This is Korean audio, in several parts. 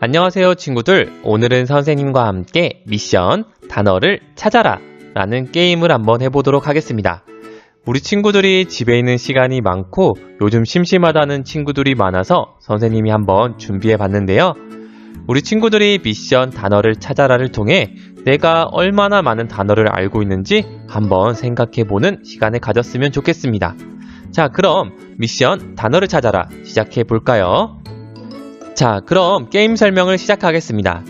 안녕하세요 친구들. 오늘은 선생님과 함께 미션 단어를 찾아라 라는 게임을 한번 해보도록 하겠습니다. 우리 친구들이 집에 있는 시간이 많고 요즘 심심하다는 친구들이 많아서 선생님이 한번 준비해 봤는데요. 우리 친구들이 미션 단어를 찾아라를 통해 내가 얼마나 많은 단어를 알고 있는지 한번 생각해 보는 시간을 가졌으면 좋겠습니다. 자 그럼 미션 단어를 찾아라 시작해 볼까요? 자, 그럼 게임 설명을 시작하겠습니다.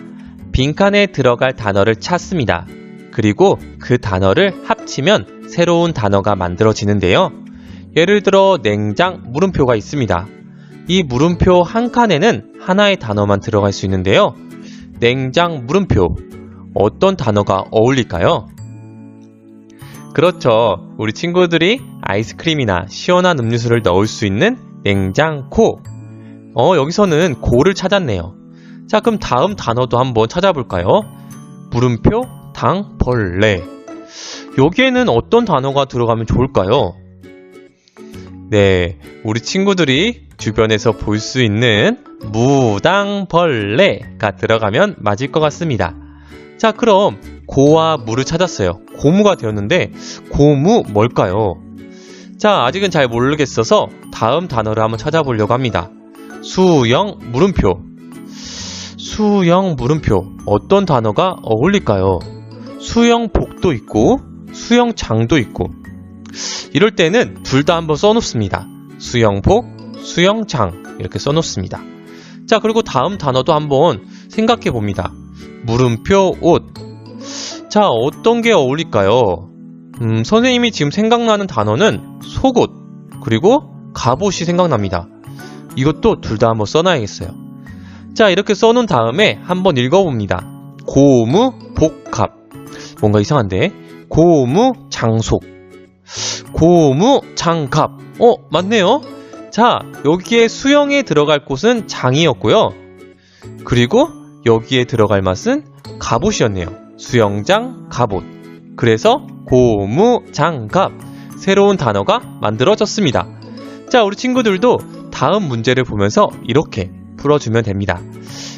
빈칸에 들어갈 단어를 찾습니다. 그리고 그 단어를 합치면 새로운 단어가 만들어지는데요. 예를 들어 냉장 물음표가 있습니다. 이 물음표 한 칸에는 하나의 단어만 들어갈 수 있는데요. 냉장 물음표 어떤 단어가 어울릴까요? 그렇죠. 우리 친구들이 아이스크림이나 시원한 음료수를 넣을 수 있는 냉장고 어, 여기서는 고를 찾았네요. 자, 그럼 다음 단어도 한번 찾아볼까요? 물음표, 당, 벌레. 여기에는 어떤 단어가 들어가면 좋을까요? 네, 우리 친구들이 주변에서 볼 수 있는 무당벌레가 들어가면 맞을 것 같습니다. 자, 그럼 고와 무를 찾았어요. 고무가 되었는데 고무 뭘까요? 자, 아직은 잘 모르겠어서 다음 단어를 한번 찾아보려고 합니다. 수영 물음표 수영 물음표 어떤 단어가 어울릴까요? 수영복도 있고 수영장도 있고 이럴 때는 둘 다 한번 써놓습니다. 수영복, 수영장 이렇게 써놓습니다. 자 그리고 다음 단어도 한번 생각해 봅니다. 물음표 옷. 자 어떤 게 어울릴까요? 음, 선생님이 지금 생각나는 단어는 속옷 그리고 갑옷이 생각납니다. 이것도 둘 다 한번 써놔야겠어요. 자, 이렇게 써놓은 다음에 한번 읽어봅니다. 고무, 복합. 뭔가 이상한데? 고무, 장속. 고무, 장갑. 어, 맞네요. 자, 여기에 수영에 들어갈 곳은 장이었고요. 그리고 여기에 들어갈 맛은 갑옷이었네요. 수영장, 갑옷. 그래서 고무, 장갑. 새로운 단어가 만들어졌습니다. 자, 우리 친구들도 다음 문제를 보면서 이렇게 풀어주면 됩니다.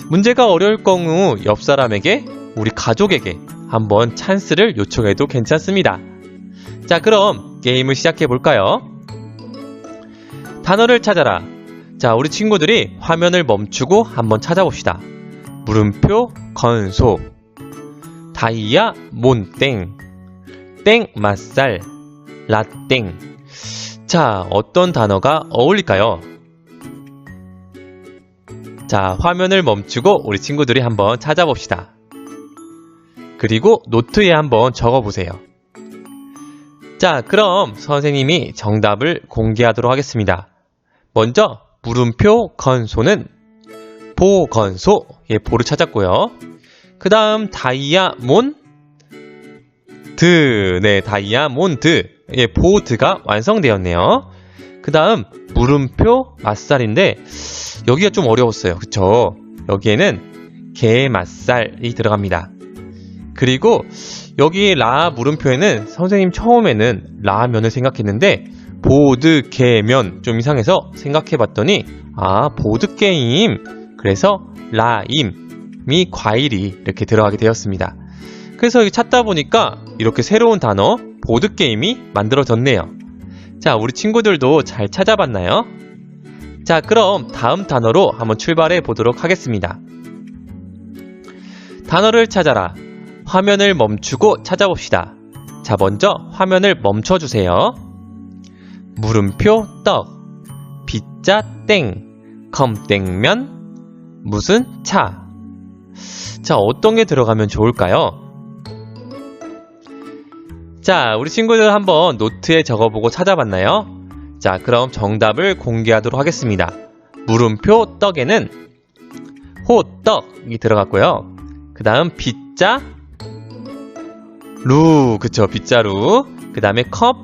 문제가 어려울 경우 옆 사람에게 우리 가족에게 한번 찬스를 요청해도 괜찮습니다. 자, 그럼 게임을 시작해 볼까요? 단어를 찾아라. 자, 우리 친구들이 화면을 멈추고 한번 찾아봅시다. 물음표 건소 다이아 몬땡 땡 맛살 라땡 자, 어떤 단어가 어울릴까요? 자, 화면을 멈추고 우리 친구들이 한번 찾아봅시다. 그리고 노트에 한번 적어보세요. 자, 그럼 선생님이 정답을 공개하도록 하겠습니다. 먼저 물음표 건소는 보건소, 예, 보를 찾았고요. 그 다음 다이아몬드, 네, 다이아몬드, 예, 보드가 완성되었네요. 그 다음 물음표 맛살인데 여기가 좀 어려웠어요. 그쵸? 여기에는 게 맛살이 들어갑니다. 그리고 여기 라 물음표에는 선생님 처음에는 라면을 생각했는데 보드 게면 좀 이상해서 생각해봤더니 아 보드 게임 그래서 라임이 과일이 이렇게 들어가게 되었습니다. 그래서 찾다 보니까 이렇게 새로운 단어 보드 게임이 만들어졌네요. 자, 우리 친구들도 잘 찾아봤나요? 자, 그럼 다음 단어로 한번 출발해 보도록 하겠습니다. 단어를 찾아라. 화면을 멈추고 찾아봅시다. 자, 먼저 화면을 멈춰주세요. 물음표 떡, 빗자 땡, 컴땡면, 무슨 차. 자, 어떤 게 들어가면 좋을까요? 자, 우리 친구들 한번 노트에 적어보고 찾아봤나요? 자, 그럼 정답을 공개하도록 하겠습니다. 물음표 떡에는 호떡이 들어갔고요. 그 다음 빗자 루, 그쵸, 빗자루. 그 다음에 컵,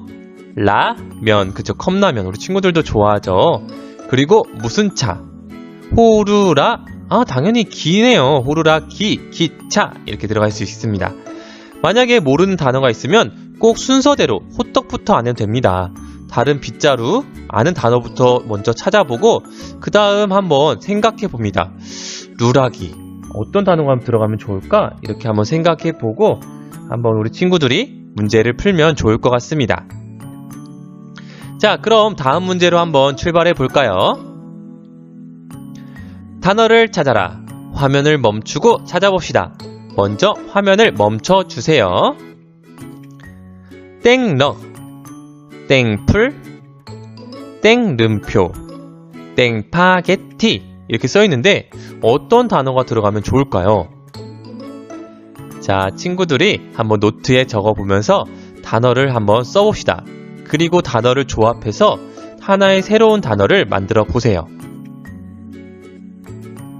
라, 면, 그쵸, 컵라면. 우리 친구들도 좋아하죠. 그리고 무슨 차? 호루라, 아, 당연히 기네요. 호루라, 기, 기차. 이렇게 들어갈 수 있습니다. 만약에 모르는 단어가 있으면 꼭 순서대로 호떡부터 안 해도 됩니다. 다른 빗자루, 아는 단어부터 먼저 찾아보고, 그 다음 한번 생각해 봅니다. 누락이. 어떤 단어가 들어가면 좋을까? 이렇게 한번 생각해 보고 한번 우리 친구들이 문제를 풀면 좋을 것 같습니다. 자, 그럼 다음 문제로 한번 출발해 볼까요? 단어를 찾아라. 화면을 멈추고 찾아봅시다. 먼저 화면을 멈춰 주세요. 땡럭, 땡풀, 땡름표, 땡파게티 이렇게 써 있는데 어떤 단어가 들어가면 좋을까요? 자, 친구들이 한번 노트에 적어 보면서 단어를 한번 써봅시다. 그리고 단어를 조합해서 하나의 새로운 단어를 만들어 보세요.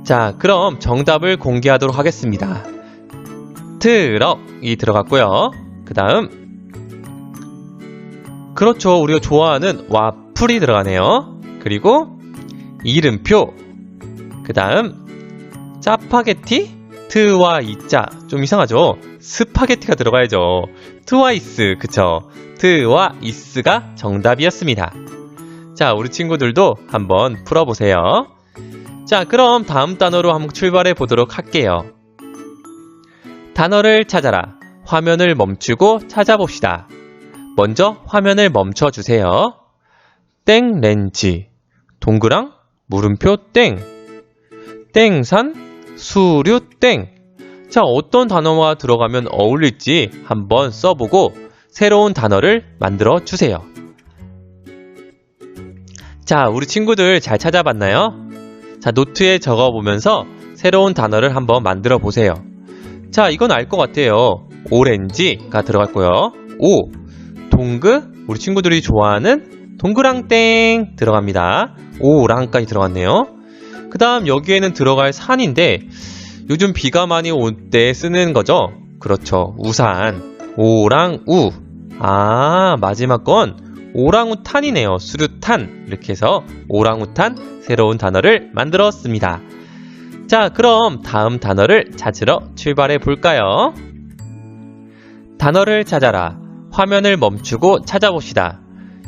자, 그럼 정답을 공개하도록 하겠습니다. 트럭이 들어갔고요. 그 다음, 그렇죠. 우리가 좋아하는 와플이 들어가네요. 그리고 이름표, 그 다음, 짜파게티? 트와 이자. 좀 이상하죠? 스파게티가 들어가야죠. 트와이스, 그쵸? 트와 이스가 정답이었습니다. 자, 우리 친구들도 한번 풀어보세요. 자, 그럼 다음 단어로 한번 출발해 보도록 할게요. 단어를 찾아라. 화면을 멈추고 찾아봅시다. 먼저 화면을 멈춰 주세요. 땡 렌치. 동그랑 물음표 땡. 땡산 수류 땡. 자, 어떤 단어가 들어가면 어울릴지 한번 써보고 새로운 단어를 만들어 주세요. 자, 우리 친구들 잘 찾아봤나요? 자, 노트에 적어보면서 새로운 단어를 한번 만들어 보세요. 자, 이건 알 것 같아요. 오렌지가 들어갔고요. 오, 동그, 우리 친구들이 좋아하는 동그랑땡 들어갑니다. 오랑까지 들어갔네요. 그 다음 여기에는 들어갈 산인데 요즘 비가 많이 올 때 쓰는 거죠? 그렇죠. 우산. 오랑우. 아, 마지막 건 오랑우탄이네요. 수류탄. 이렇게 해서 오랑우탄 새로운 단어를 만들었습니다. 자, 그럼 다음 단어를 찾으러 출발해 볼까요? 단어를 찾아라. 화면을 멈추고 찾아봅시다.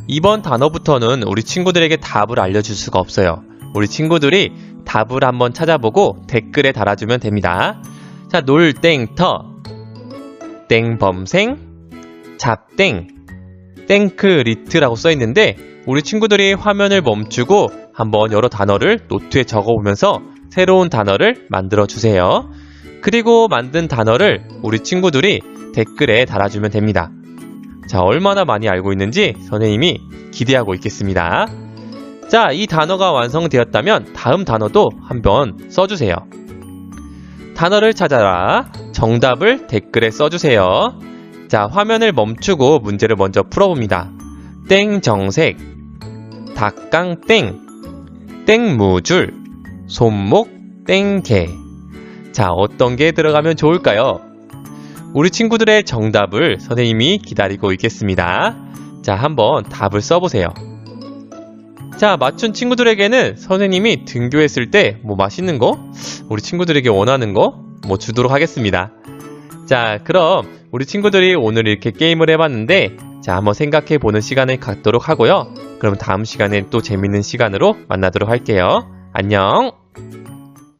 이번 단어부터는 우리 친구들에게 답을 알려줄 수가 없어요. 우리 친구들이 답을 한번 찾아보고 댓글에 달아주면 됩니다. 자, 놀땡터, 땡범생, 잡땡, 땡크리트라고 써 있는데 우리 친구들이 화면을 멈추고 한번 여러 단어를 노트에 적어보면서 새로운 단어를 만들어 주세요. 그리고 만든 단어를 우리 친구들이 댓글에 달아주면 됩니다. 자, 얼마나 많이 알고 있는지 선생님이 기대하고 있겠습니다. 자, 이 단어가 완성되었다면 다음 단어도 한번 써주세요. 단어를 찾아라. 정답을 댓글에 써주세요. 자, 화면을 멈추고 문제를 먼저 풀어봅니다. 땡 정색, 닭깡땡, 땡무줄, 손목, 땡개. 자, 어떤 게 들어가면 좋을까요? 우리 친구들의 정답을 선생님이 기다리고 있겠습니다. 자, 한번 답을 써보세요. 자, 맞춘 친구들에게는 선생님이 등교했을 때 뭐 맛있는 거, 우리 친구들에게 원하는 거, 뭐 주도록 하겠습니다. 자, 그럼 우리 친구들이 오늘 이렇게 게임을 해봤는데, 자, 한번 생각해 보는 시간을 갖도록 하고요. 그럼 다음 시간에 또 재밌는 시간으로 만나도록 할게요. 안녕!